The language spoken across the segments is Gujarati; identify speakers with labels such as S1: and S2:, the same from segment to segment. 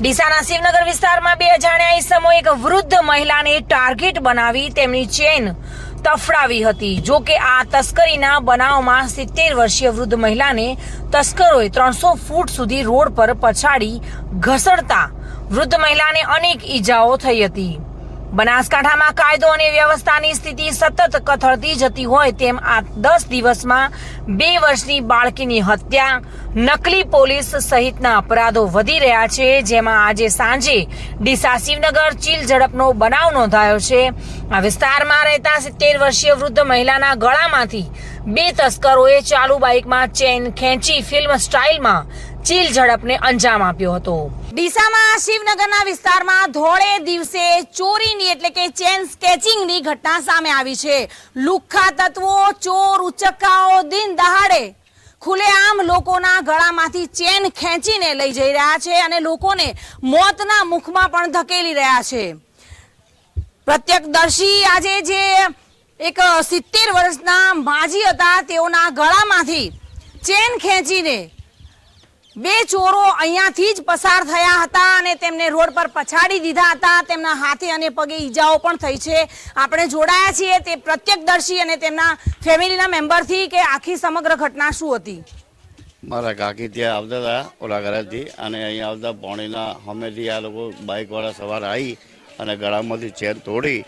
S1: ડીસાના શિવનગર વિસ્તારમાં બે અજાણ્યા ઈસમો એક વૃદ્ધ મહિલાને ટાર્ગેટ બનાવી તેમની ચેન તફડાવી હતી. જો કે આ તસ્કરીના બનાવમાં સિત્તેર વર્ષીય વૃદ્ધ મહિલાને તસ્કરોએ ત્રણસો ફૂટ સુધી રોડ પર પછાડી ઘસડતા વૃદ્ધ મહિલાને અનેક ઈજાઓ થઈ હતી. બનાસકાંઠામાં કાયદો અને વ્યવસ્થાની સ્થિતિ સતત કથળતી જતી હોય તેમ આ દસ દિવસમાં બે વર્ષની બાળકીની હત્યા, નકલી પોલીસ સહિતના અપરાધો વધી રહ્યા છે, જેમાં આજે સાંજે ડીસા શિવનગર ચીલ ઝડપનો બનાવ નોંધાયો છે. આ વિસ્તારમાં રહેતા સિત્તેર વર્ષીય વૃદ્ધ મહિલાના ગળામાંથી બે તસ્કરોએ ચાલુ બાઇકમાં ચેન ખેંચી ફિલ્મ સ્ટાઇલમાં ચીલ ઝડપને અંજામ આપ્યો હતો. ડીસામાં શિવનગરના વિસ્તારમાં ધોળે દિવસે ચોરીની એટલે કે ચેન સ્કેચિંગની ઘટના સામે આવી છે. લુખ્ખા તત્વો, ચોર, ઉચક્કાઓ, દિન દહાડે ખુલેઆમ લોકોના ગળામાંથી ચેન ખેંચીને લઈ જઈ રહ્યા છે અને લોકોને મોતના મુખમાં પણ ધકેલી રહ્યા છે. પ્રત્યક્ષદર્શી આજે જે એક સિત્તેર વર્ષના માજી હતા, તેઓના ગળામાંથી ચેન ખેંચીને બે ચોરો અહીંયાથી જ પસાર થયા હતા અને તેમને રોડ પર પછાડી દીધા હતા. તેમના હાથે અને પગે ઈજાઓ પણ થઈ છે. આપણે જોડાયા છીએ તે પ્રત્યક્ષદર્શી અને તેમના ફેમિલીના મેમ્બરથી કે આખી સમગ્ર ઘટના શું હતી?
S2: મારા કાકી ત્યાં આવતા હતા ઓલા ઘરેથી અને અહીંયા આવતા પોણીના હમેથી આ લોકો બાઇકવાળા સવાર આવી અને ગળામાંથી ચેન તોડી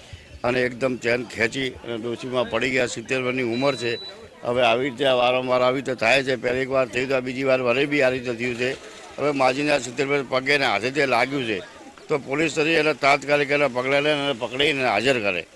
S2: અને એકદમ ચેન ખેંચી અને ડોસીમાં પડી ગયા. સિત્તેર વર્ષની ઉંમર છે. હવે આવી રીતે વારંવાર આવી રીતે થાય છે. પહેલી વાર થયું તો બીજી વાર વરે બી આ રીતે થયું છે. હવે માજીના સિત્તેર વર્ષ પગે ને હાથે તે લાગ્યું છે. તો પોલીસ તરી એને તાત્કાલિક એને પગલાં લે અને પકડીને હાજર કરે.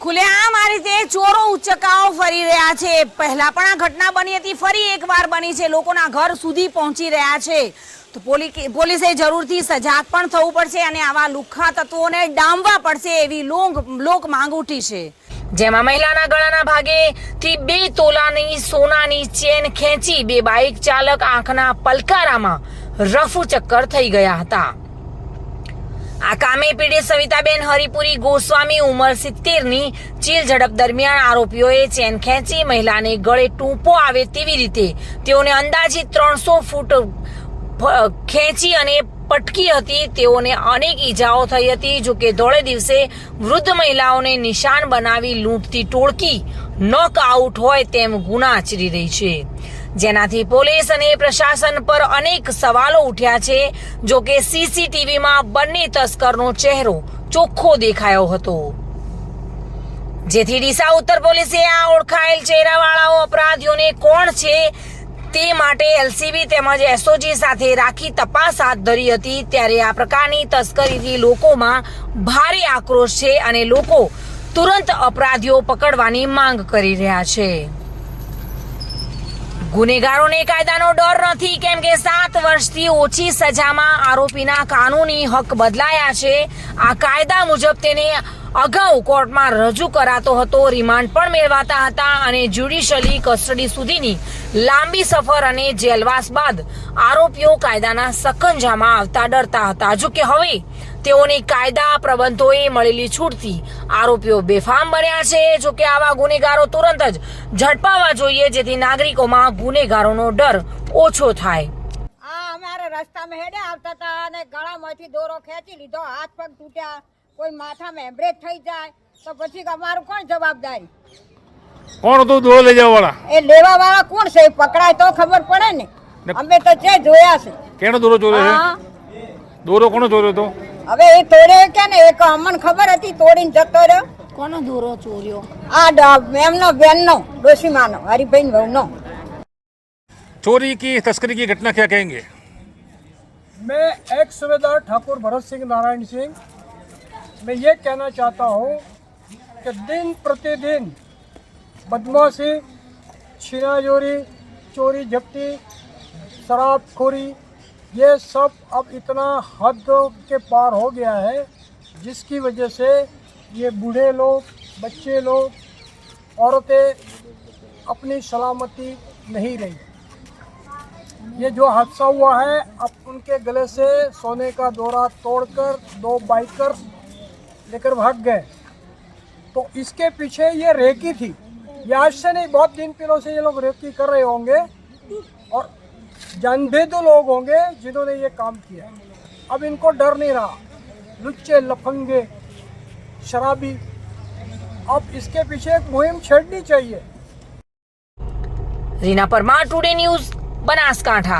S1: ખુલ્લેઆમ આ રીતે ચોરો ઉચકાઓ ફરી રહ્યા છે. પહેલા પણ આ ઘટના બની હતી, ફરી એકવાર બની છે. લોકોના ઘર સુધી પહોંચી રહ્યા છે. તો પોલી- પોલીસે જરૂરથી સજાગ પણ થવું પડશે અને આવા લુખ્ખા તત્વોને ડામવા પડશે એવી લોક માંગ ઉઠી છે. જેમાં મહિલાના ગળાના ભાગેથી બે તોલાની સોનાની ચેન ખેંચી બે બાઇક ચાલક આંખના પલકારામાં રફુ ચક્કર થઈ ગયા હતા. આ કામે પીડિત સવિતાબેન હરિપુરી ગોસ્વામી ઉંમર સિત્તેરની ચીલ ઝડપ દરમિયાન આરોપીઓએ ચેન ખેંચી મહિલાને ગળે ટૂંપો આવે તેવી રીતે તેઓને અંદાજિત ત્રણસો ફૂટ ખેંચી અને પટકી હતી, તેઓને અનેક ઈજાઓ થઈ હતી, જો કે ધોળે દિવસે વૃદ્ધ મહિલાઓને નિશાન બનાવી લૂંટતી ટોળકી નોક આઉટ હોય તેમ ગુના આચરી રહી છે. જેનાથી પોલીસ અને પ્રશાસન પર અનેક સવાલો ઉઠ્યા છે, જો કે સીસીટીવીમાં બંને તસ્કરનો ચહેરો ચોખ્ખો દેખાયો હતો. જેથી ડીસા ઉત્તર પોલીસે આ ઓળખાયેલ ચહેરાવાળાઓ અપરાધીઓને કોણ છે તે માટે એલસીબી તેમજ એસઓજી સાથે રાખી તપાસ હાથ ધરી હતી. ત્યારે આ પ્રકારની તસ્કરીથી લોકોમાં ભારે આક્રોશ છે અને લોકો તુરંત અપરાધીઓ પકડવાની માંગ કરી રહ્યા છે. ગુનેગારોને કાયદાનો ડર નથી, કેમ કે સાત વર્ષથી ઓછી સજામાં આરોપીના કાનૂની હક બદલાયા છે. આ કાયદા મુજબ તેને અગાઉ કોર્ટમાં રજૂ કરાતો હતો, રિમાન્ડ પણ મેળવાતા હતા અને જ્યુડિશિયલી કસ્ટડી સુધીની લાંબી સફર અને જેલવાસ બાદ આરોપીઓ કાયદાના સકંજામાં આવતા ડરતા હતા. જો કે હવે તેઓને કાયદા પ્રબંધોએ મળેલી છૂટથી આરોપીઓ બેફામ બન્યા છે. જો કે આવા ગુનેગારો તુરંત જ ઝડપાવા જોઈએ, જેથી નાગરિકોમાં ગુનેગારોનો ડર ઓછો થાય.
S3: આ અમારે રસ્તામાં હેડે આવતા હતા અને ગળામાંથી દોરો ખેંચી લીધો, હાથ પગ તૂટ્યા. કોઈ માથામાં હેમરેજ થઈ જાય તો પછી અમારું કોણ જવાબદારી
S4: કોણ હતું દોડો લઈ જવા વાળા
S3: એ લેવા વાળા કોણ છે એ પકડાય તો ખબર પડે ને
S4: ને-
S3: અમે તો જે જોયા છે
S4: કેનો દોરો ચોર્યો
S3: હા
S4: છે દોરો કોનો ચોર્યો હતો
S3: હવે એ તોડે કે ને એક અમને ખબર હતી તોડીને જતો રહ્યો
S1: કોનો દોરો ચોર્યો
S3: આ ડ- એમનો બેનનો ડોશીમાનો હરિભાઈ વહુનો
S4: चोरी की तस्करी की घटना क्या कहेंगे
S5: मैं एक्स सूबेदार ठाकुर भरत सिंह नारायण सिंह मैं ये कहना चाहता हूँ कि दिन प्रतिदिन बदमाशी छीनाजोरी चोरी जप्ती शराबखोरी, ये सब अब इतना हद के पार हो गया है जिसकी वजह से ये बूढ़े लोग, बच्चे लोग, औरतें अपनी सलामती नहीं रही। ये जो हादसा हुआ है, अब उनके गले से सोने का दौरा तोड़कर दो बाइकर लेकर भाग गए तो इसके पीछे ये रेकी थी ये आज से नहीं बहुत दिन पहले से ये लोग रेकी कर रहे होंगे और जानबेदु लोग होंगे जिन्होंने ये काम किया अब इनको डर नहीं रहा लुच्चे लफंगे शराबी अब इसके पीछे एक मुहिम छेड़नी चाहिए
S1: રીના પરમાર ટુડે ન્યૂઝ બનાસકાંઠા